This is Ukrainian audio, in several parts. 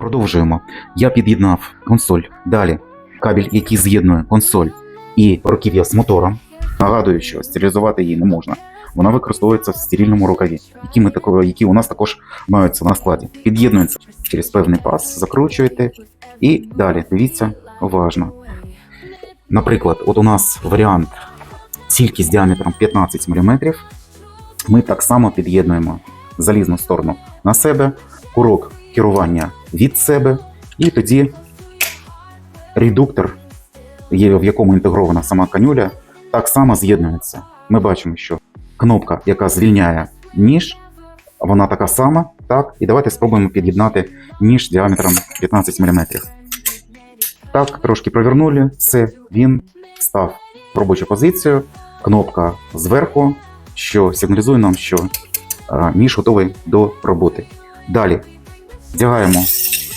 Продовжуємо. Я під'єднав консоль. Далі кабель, який з'єднує консоль і руків'я з мотором. Нагадую, що стерилізувати її не можна. Вона використовується в стерильному рукаві, які, ми тако, які у нас також маються на складі. Під'єднується через певний пас, закручуєте і далі дивіться уважно. Наприклад, от у нас варіант тільки з діаметром 15 мм. Ми так само під'єднуємо залізну сторону на себе, курок керування від себе, і тоді редуктор, в якому інтегрована сама канюля, так само з'єднується. Ми бачимо, що кнопка, яка звільняє ніж, вона така сама. Так, і давайте спробуємо під'єднати ніж діаметром 15 мм. Так, трошки провернули, все, він став в робочу позицію. Кнопка зверху, що сигналізує нам, що а, ніж готовий до роботи. Далі вдягаємо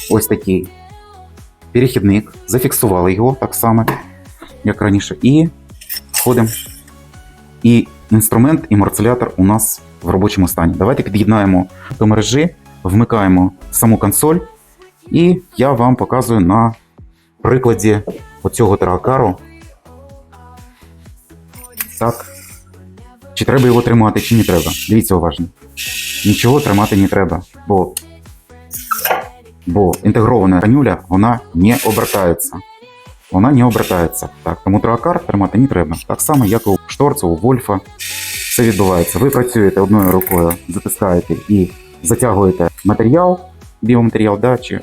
ось такий перехідник, зафіксували його так само, як раніше, і входимо. І інструмент, і марцелятор у нас в робочому стані. Давайте під'єднаємо до мережі, вмикаємо саму консоль, і я вам показую на прикладі оцього тракару. Так. Чи треба його тримати, чи не треба. Дивіться уважно. Нічого тримати не треба, бо, бо інтегрована канюля вона не обертається. Вона не обертається. Так, тому тракар тримати не треба. Так само, як і у шторцу, у Вольфа. Все відбувається. Ви працюєте одною рукою, затискаєте і затягуєте матеріал, біоматеріал, да, чи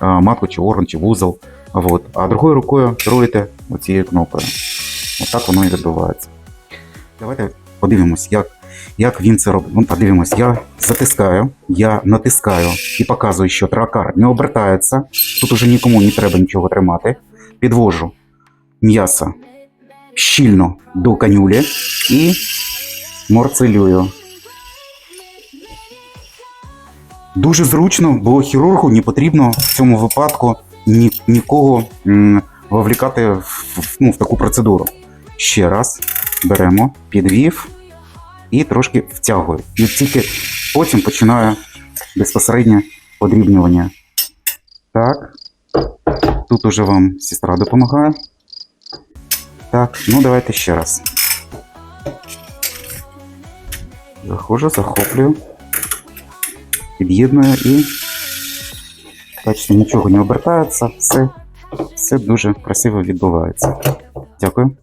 а, матку, чи орган, чи вузол. Вот. А другою рукою керуєте оцією кнопкою. Отак воно і відбувається. Давайте подивимось, як, як він це робить. Ну, подивимось, я затискаю, я натискаю і показую, що тракар не обертається. Тут уже нікому не треба нічого тримати. Підвожу м'ясо щільно до канюлі і морцелюю. Дуже зручно, бо хірургу не потрібно в цьому випадку ні, нікого м, вовлікати в, ну, в таку процедуру. Ще раз беремо, підвів і трошки втягую. І тільки потім починаю безпосереднє подрібнювання. Так. Тут уже вам сестра допомагає. Так, ну давайте ще раз. Заходжу, захоплюю, під'єдную і бачите, нічого не обертається, все, все дуже красиво відбувається. Дякую.